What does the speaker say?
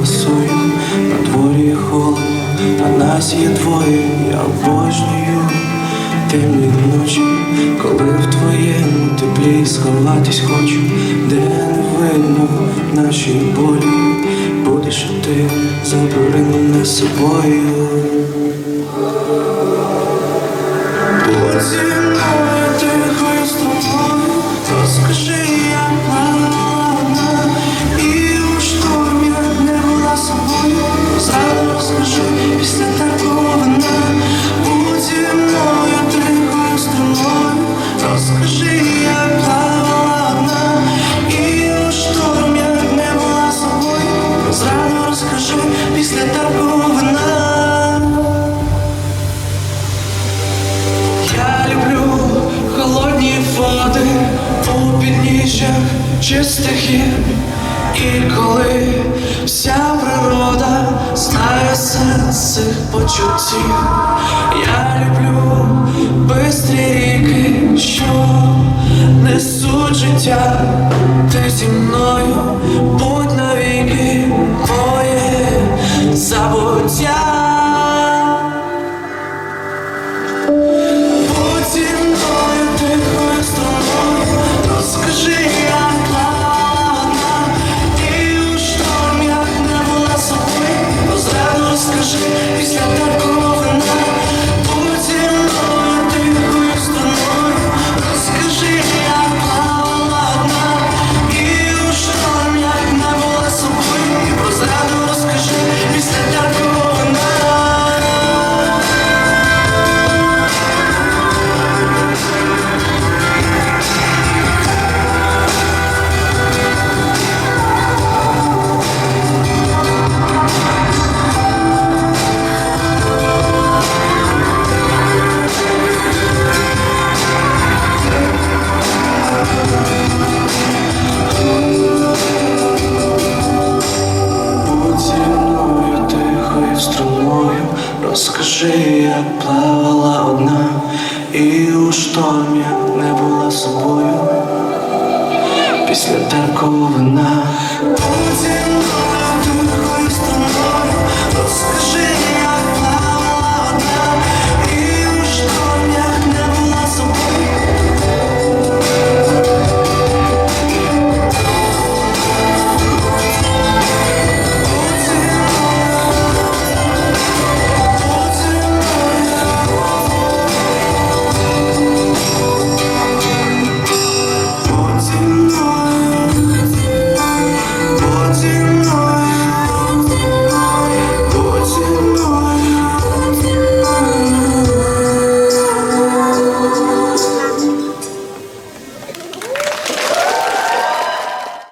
косою, на дворі холодно, а нас є двоє, я обожнюю темні ночі, коли в твоєму теплі сховатись хочу, де не видно наші болі, будеш ти забери мене собою. Мною тихою струмою, розкажи, чистих І коли вся природа знає сенс цих почуттів Я люблю бистрі ріки, що несуть життя. Ти зі мною розкажи, як плавала одна, і у штормі не була собою. Після такого